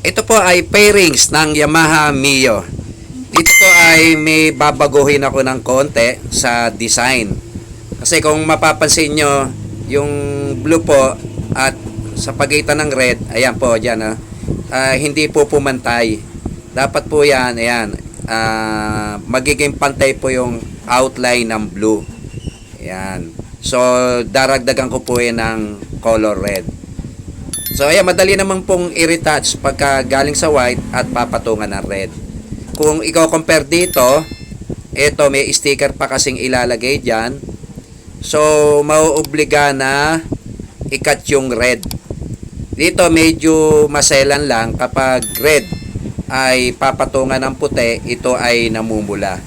Ito po ay pairings ng Yamaha Mio. Dito po ay may babaguhin ako ng konti sa design. Kasi kung mapapansin nyo, yung blue po at sa pagitan ng red, ayan po, dyan, ah, ah, hindi po pumantay. Dapat po yan, ayan, ah, magiging pantay po yung outline ng blue. Ayan. So, daragdagan ko po yan ng color red. So, ayan, madali naman pong i-retouch pagka galing sa white at papatungan ng red. Kung ikaw compare dito, ito may sticker pa kasing ilalagay dyan. So, mauobliga na ikat yung red. Dito medyo maselan lang kapag red ay papatungan ng puti, ito ay namumula.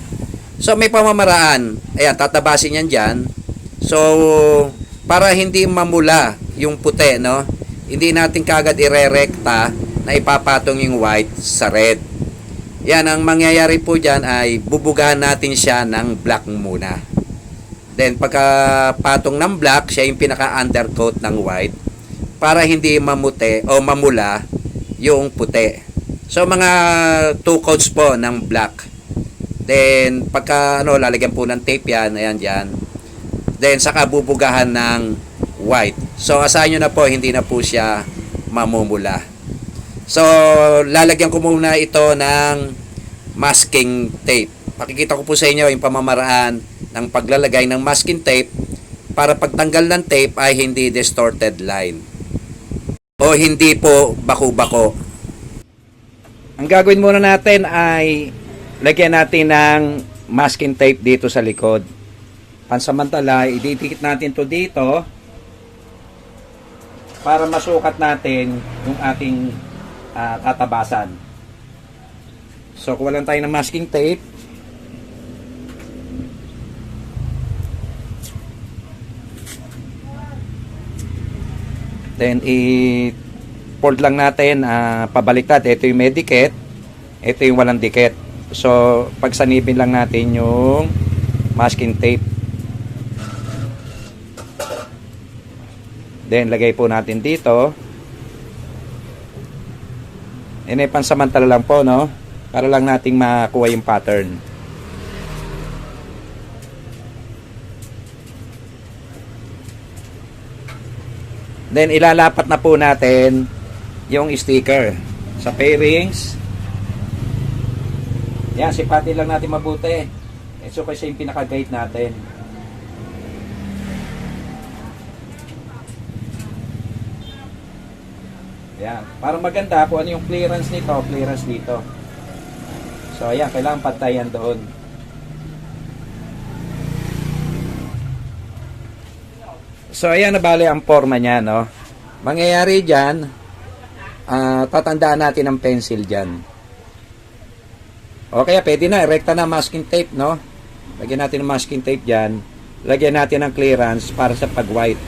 So, may pamamaraan. Ayan, tatabasin yan dyan. So, para hindi mamula yung puti, no? Hindi natin kagad irerekta na ipapatong yung white sa red. Yan, ang mangyayari po dyan ay bubugahan natin siya ng black muna. Then, pagka patong ng black, siya yung pinaka-undercoat ng white para hindi mamuti o mamula yung puti. So, mga two coats po ng black. Then, pagka ano, lalagyan po ng tape yan, ayan dyan. Then, saka bubugahan ng white. So, asahan nyo na po, hindi na po siya mamumula. So, lalagyan ko muna ito ng masking tape. Pakikita ko po sa inyo yung pamamaraan ng paglalagay ng masking tape para pagtanggal ng tape ay hindi distorted line. O hindi po bako-bako. Ang gagawin muna natin ay lagyan natin ng masking tape dito sa likod. Pansamantala, ididikit natin to dito para masukat natin yung ating ah, tatabasan. So, kuha lang tayo ng masking tape. Then, i-fold lang natin ah, pabaliktad. Ito yung may dikit. Ito yung walang dikit. So, pagsanipin lang natin yung masking tape. Then, lagay po natin dito. Yan ay pansamantala lang po, no? Para lang nating makuha yung pattern. Then, ilalapat na po natin yung sticker sa pairings. Yan, sipatin lang natin mabuti. Ito kasi yung pinaka-guide natin. Yan. Para maganda kung ano yung clearance nito, clearance dito. So, ayan, kailangan pantayan doon. So, ayan na bali ang forma niya, no? Mangyayari dyan, ah, tatandaan natin ang pencil dyan. O kaya pwede na, rekta na masking tape, no? Lagyan natin ng masking tape dyan. Lagyan natin ng clearance para sa pag-white.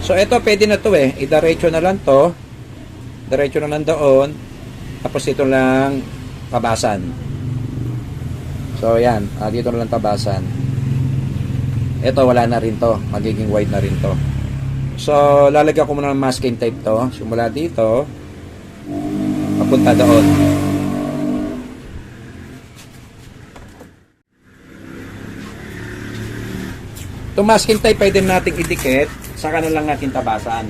So, ito pwede na to eh. Idiretso na lang to. Diretso na lang doon. Tapos ito lang tabasan. So, yan. Ah, dito na lang tabasan. Ito, wala na rin to. Magiging white na rin to. So, lalagyan ko muna ng masking tape to. Simula dito. Papunta doon. Itong masking tape pwede nating idikit. Saka na lang natin tabasan.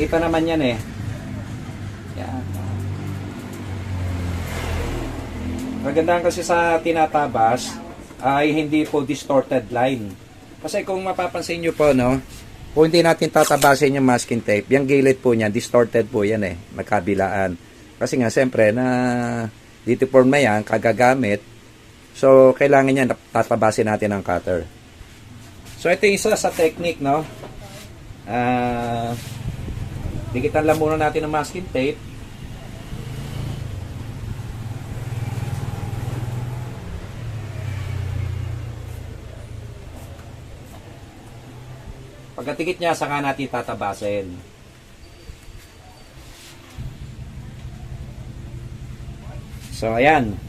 Kita naman yan eh. Yan. Kasi sa tinatabas ay hindi po distorted line. Kasi kung mapapansin nyo po, no, kung hindi natin tatabasin yung masking tape, yung gilid po niya, distorted po yan eh, magkabilaan. Kasi nga, siyempre, na deform na yan, kagagamit, so, kailangan yan, tatabasin natin ang cutter. So, ito isa sa technique, no, ah, dikitan lang muna natin ang masking tape, Pagkatikit niya, saka natin tatabasin. So, ayan.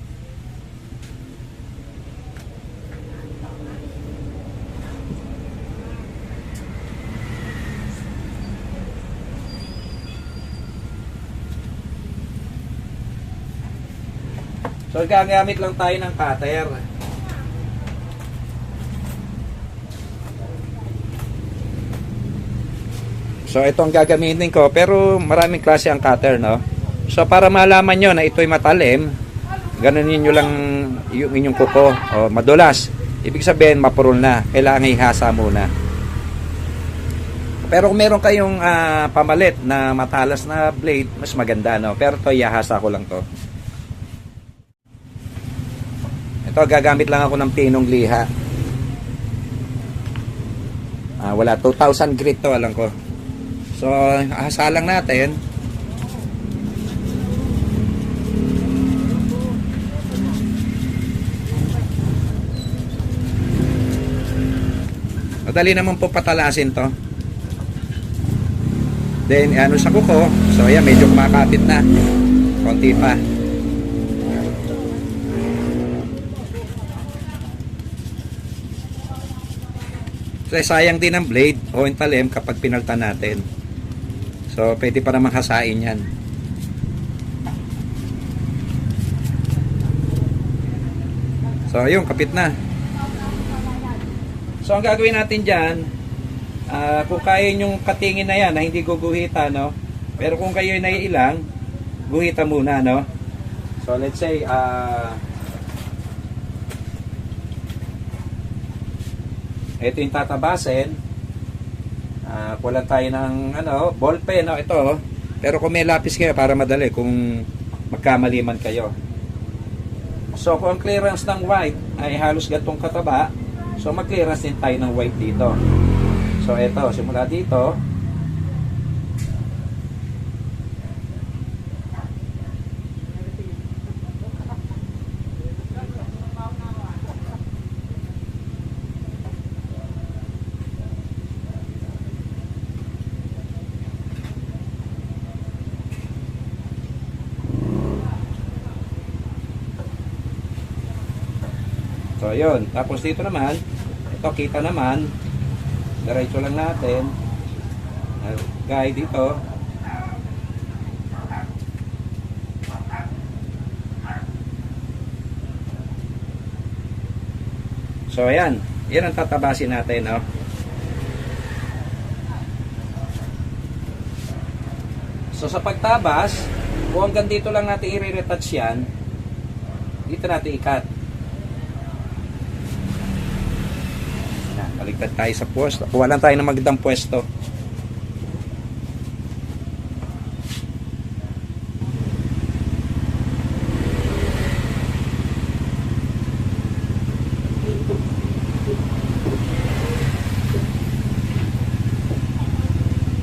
So gagamit lang tayo ng cutter. So ito ang gagamitin ko pero maraming klase ang cutter no. So para malaman nyo na ito'y matalim, ganunin nyo lang yung inyong kuko o madulas. Ibig sabihin mapurol na, kailangan ihasa muna. Pero kung meron kayong ah, pamalit na matalas na blade, mas maganda no. Pero to ihahasa ko lang to. Ito gagamit lang ako ng pinong liha. Ah, wala 2000 grit to alam ko. So, ahasa lang natin. Madali naman po patalasin to. Then, ano sa kuko. So, ayan, medyo kumakapit na. Konti pa. So, sayang din ang blade o yung kapag pinaltan natin. So, pwede pa namang hasain yan. So, ayun, kapit na. So, ang gagawin natin dyan, ah, kung kaya yung katingin na yan na hindi guguhita, no? Pero kung kayo ay naiilang, guhita muna, no? So, let's say, ah, ito yung tatabasin. Ah, kulang tayo ng ano, ball pen, no? Ito, oh. Pero kung may lapis kayo, para madali, kung magkamali man kayo. So, kung ang clearance ng white ay halos gatong kataba, so mag-clearance din tayo ng white dito. So, ito, simula dito. So, ayun. Tapos dito naman, ito kita naman, diretso lang natin. Guide dito. So, ayan. Yan ang tatabasin natin, no? So, sa pagtabas, kung hanggang dito lang natin i-retouch yan, dito natin ikat. Baligtad tayo sa pwesto. Kuha lang tayo ng magandang pwesto.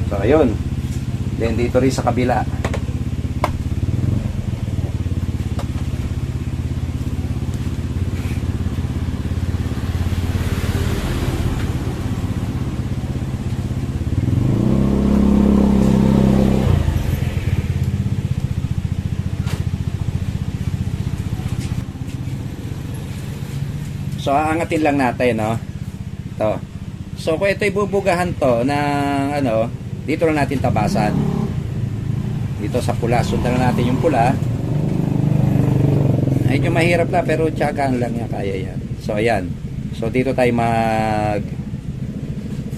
So, ayun. Then, dito rin sa kabila. So, aangatin lang natin, no? Ito. So, kung ito'y bubugahan to ng, ano, dito lang natin tabasan. Dito sa pula. Sundan na natin yung pula. Medyo mahirap na, pero tsagaan lang yan, kaya yan. So, ayan. So, dito tayo mag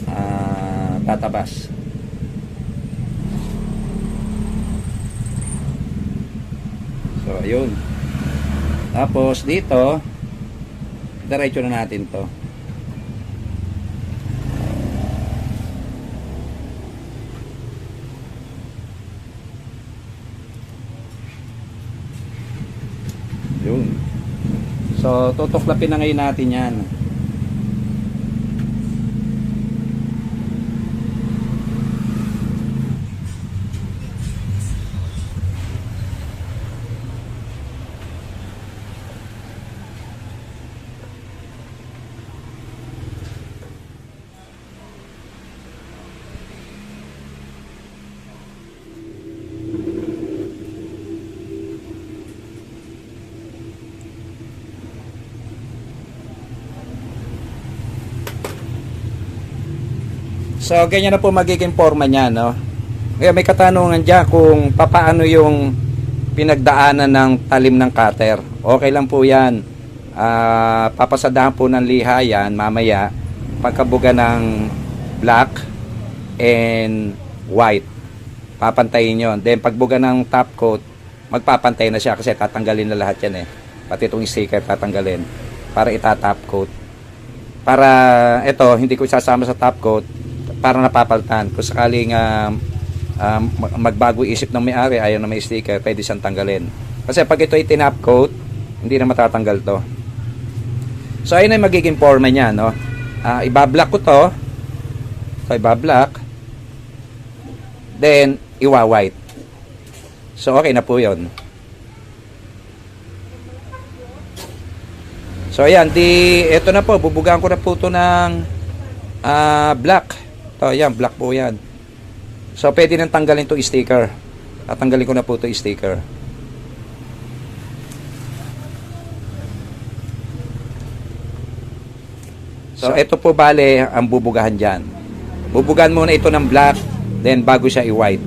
ah, tatabas. So, ayun. Tapos, dito, diretso na natin to. Yun. So, tutuklapin na ngayon natin yan. So, ganyan na po magiging forma niya, no? Kaya may katanungan dyan kung papaano yung pinagdaanan ng talim ng cutter okay lang po yan. Ah, papasadahan po ng liha yan mamaya pagkabuga ng black and white. Papantayin yon. Then pagbuga ng top coat, magpapantay na siya kasi tatanggalin na lahat yan eh. Pati itong sticker tatanggalin para itatop coat. Para ito, hindi ko isasama sa top coat para napapaltan. Kung sakaling ah, mag- magbago isip ng may-ari, ayaw na may sticker, pwede siyang tanggalin. Kasi pag ito ay tinap coat, hindi na matatanggal to. So ayun ay magiging forma niya, no? Ah, ibablock ko to. So ibablock. Then iwa-white. So okay na po 'yon. So ayan, di ito na po, bubugaan ko na po to ng ah, black. To, ayan, black po 'yan. So pwede nang tanggalin to sticker. Tatanggalin ko na po to sticker. So, ito po bale ang bubugahan dyan. Bubugahan muna ito ng black, then bago siya i-white.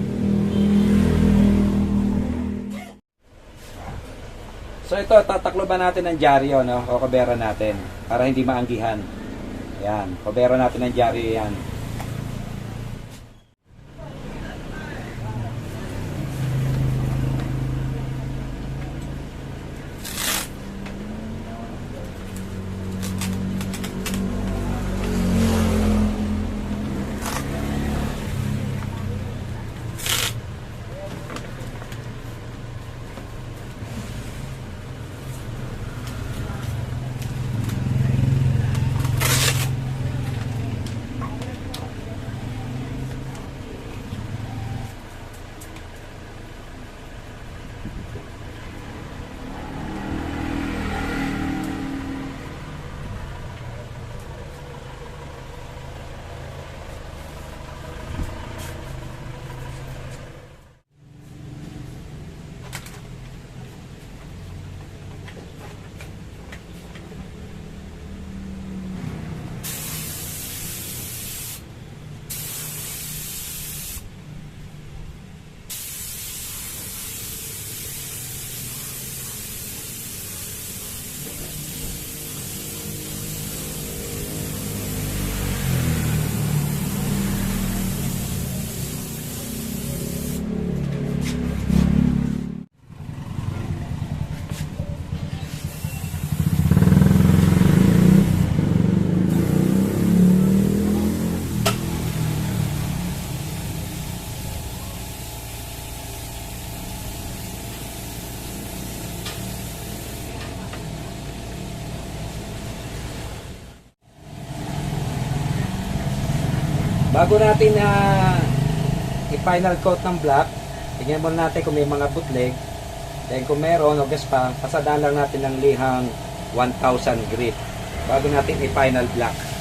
So, ito, tatakloban natin ng dyaryo, no? O kabera natin, para hindi maanggihan. Yan, kabera natin ng dyaryo yan. Bago natin na i-final coat ng black, tingnan muna natin kung may mga bootleg. Then kung meron, o pa, pasadaan lang natin ng lihang 1,000 grit bago natin i-final black.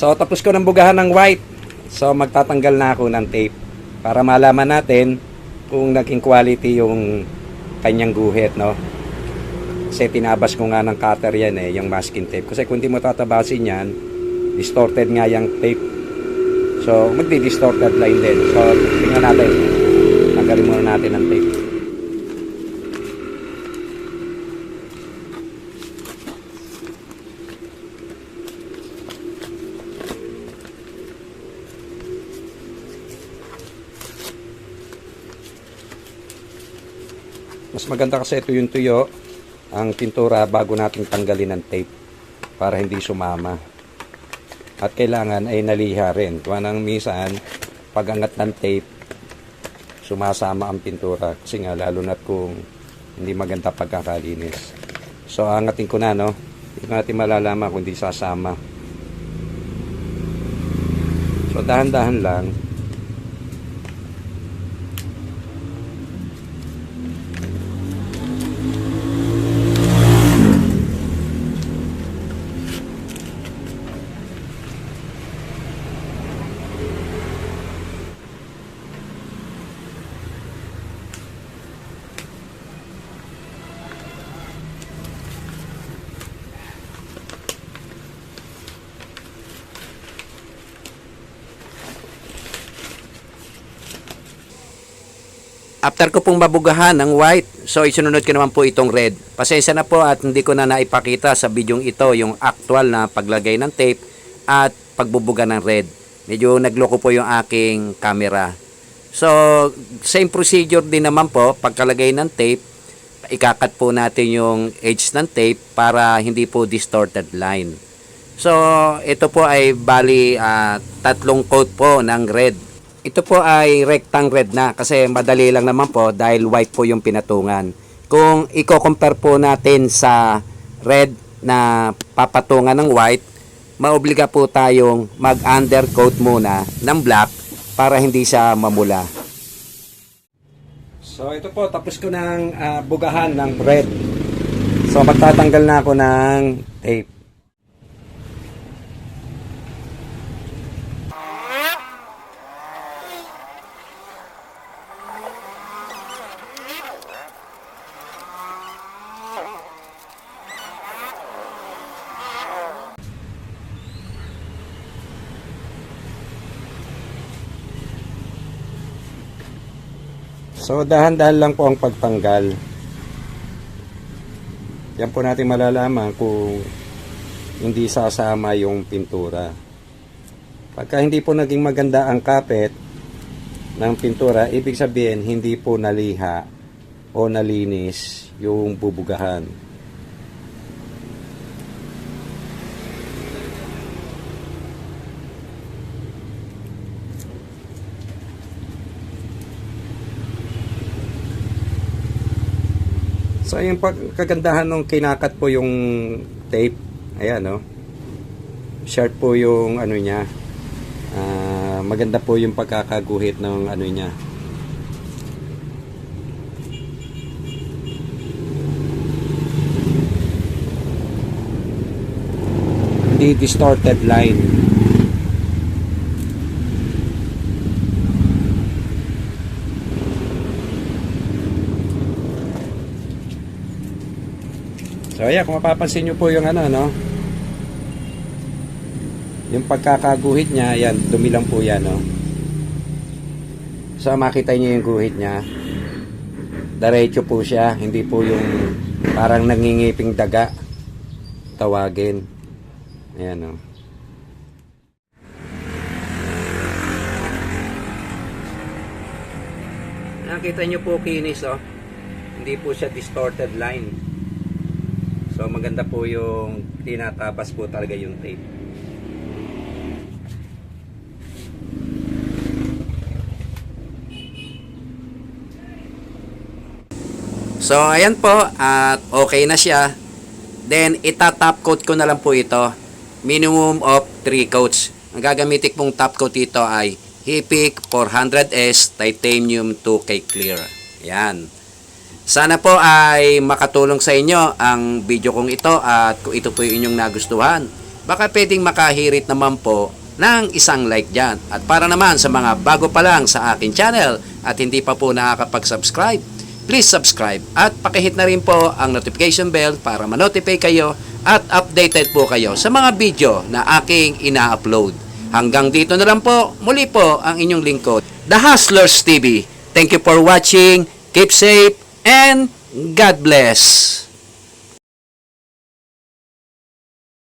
So, tapos ko ng bugahan ng white. So, magtatanggal na ako ng tape para malaman natin kung naging quality yung kanyang guhit, no? Kasi tinabas ko nga ng cutter yan eh, yung masking tape. Kasi kung di mo tatabasin yan, distorted nga yung tape. So, magdi-distorted line din. So, tingnan natin. Tanggalin muna natin ang tape. Maganda kasi ito yung tuyo, ang pintura bago nating tanggalin ng tape para hindi sumama. At kailangan ay naliha rin. Kung nang misan, pagangat ng tape, sumasama ang pintura. Kasi nga, lalo na kung hindi maganda pagkakalinis. So, angatin ko na, no? Hindi natin malalaman kung hindi sasama. So, dahan-dahan lang. After ko pong mabugahan ng white, so isunod ko naman po itong red. Pasensya na po at hindi ko na naipakita sa bidyong ito yung actual na paglagay ng tape at pagbubuga ng red. Medyo nagloko po yung aking camera. So, same procedure din naman po, pagkalagay ng tape, ikakat po natin yung edge ng tape para hindi po distorted line. So, ito po ay bali ah, tatlong coat po ng red. Ito po ay rectang red na kasi madali lang naman po dahil white po yung pinatungan. Kung i-compare po natin sa red na papatungan ng white, maobliga po tayong mag-undercoat muna ng black para hindi siya mamula. So ito po, tapos ko ng ah, bugahan ng red. So magtatanggal na ako ng tape. So dahan-dahan lang po ang pagtanggal. Yan po natin malalaman kung hindi sasama yung pintura. Pagka hindi po naging maganda ang kapit ng pintura, ibig sabihin hindi po naliha o nalinis yung bubugahan. So, yung pagkagandahan nung kinakat po yung tape. Ayan, no? Sharp po yung ano niya. Ah, maganda po yung pagkakaguhit ng ano niya. Hindi distorted line. So ayan, kung mapapansin nyo po yung ano, no? Yung pagkakaguhit niya, yan, dumi po yan, no? So makita niyo yung guhit niya. Diretso po siya, hindi po yung parang nangingiping daga. Tawagin. Ayan, no? Nakita niyo po kinis, oh. Hindi po siya distorted line. So maganda po yung tinatabas po talaga yung tape. So ayan po at okay na siya. Then itatop coat ko na lang po ito. Minimum of 3 coats. Ang gagamitin pong top coat dito ay Hipik 400S Titanium 2K Clear. Yan. Sana po ay makatulong sa inyo ang video kong ito at kung ito po yung inyong nagustuhan, baka pwedeng makahirit naman po ng isang like dyan. At para naman sa mga bago pa lang sa akin channel at hindi pa po nakakapag-subscribe, please subscribe at pakihit na rin po ang notification bell para manotify kayo at updated po kayo sa mga video na aking ina-upload. Hanggang dito na lang po, muli po ang inyong lingkod, The Hustlers TV. Thank you for watching, keep safe, and God bless!